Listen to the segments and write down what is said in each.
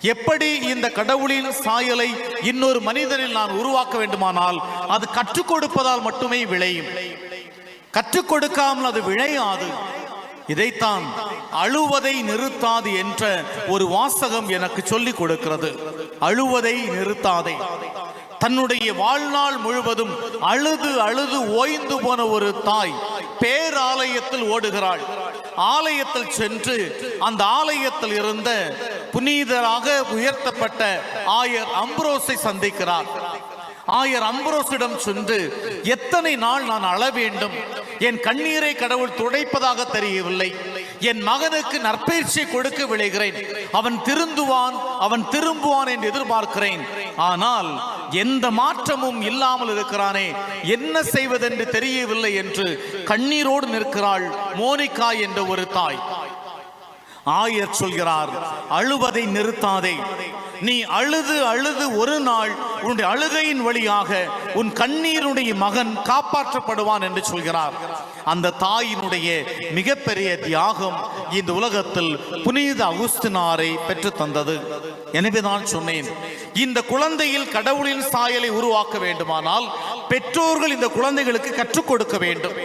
எப்படி இந்த கடவுளின் சாயலை இன்னொரு மனிதனில் நான் உருவாக்க வேண்டுமானால் அது கற்றுக் கொடுப்பதால் மட்டுமே விளையும். கற்றுக் கொடுக்காமல் அது விளையாது. இதைத்தான் அழுவதை நிறுத்தாது என்ற ஒரு வாசகம் எனக்கு சொல்லிக் கொடுக்கிறது. அழுவதை நிறுத்தாதே. தன்னுடைய வாழ்நாள் முழுவதும் அழுது அழுது ஓய்ந்து போன ஒரு தாய் பேராலயத்தில் ஓடுகிறாள். ஆலயத்தில் சென்று அந்த ஆலயத்தில் இருந்த புனிதராக உயர்த்தப்பட்ட ஆயர் அம்ப்ரோஸை சந்திக்கிறார். ஆயர் அம்ப்ரோஸிடம் சென்று எத்தனை நாள் நான் அழ வேண்டும்? என் கண்ணீரை கடவுள் துடைப்பதாக தெரியவில்லை. என் மகனுக்கு நற்பயிற்சி கொடுக்க விளைகிறேன் அவன் திருந்துவான் அவன் திரும்புவான் என்று எதிர்பார்க்கிறேன். ஆனால் எந்த மாற்றமும் இல்லாமல் இருக்கிறானே என்ன செய்வதென்று தெரியவில்லை என்று கண்ணீரோடு நிற்கிறாள் மோனிகா என்ற ஒரு தாய். ஆயர் சொல்கிறார் அழுவதை நிறுத்தாதே. நீ அழுது அழுது ஒரு நாள் உன்னுடைய அழுகையின் வழியாக உன் கண்ணீருடைய மகன் காப்பாற்றப்படுவான் என்று சொல்கிறார். அந்த தாயினுடைய மிகப்பெரிய தியாகம் இந்த உலகத்தில் புனித அகுஸ்தினாரை பெற்று தந்தது. எனவே நான் சொன்னேன் இந்த குழந்தையில் கடவுளின் சாயலை உருவாக்க வேண்டுமானால் பெற்றோர்கள் இந்த குழந்தைகளுக்கு கற்றுக் கொடுக்க வேண்டும்.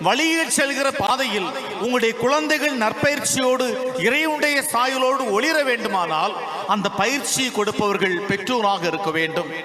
வழியில் செல்கிற பாதையில் உங்களுடைய குழந்தைகள் நற்பயிற்சியோடு இறையுடைய சாயலோடு ஒளிர வேண்டுமானால் அந்த பயிற்சியை கொடுப்பவர்கள் பெற்றோராக இருக்க வேண்டும்.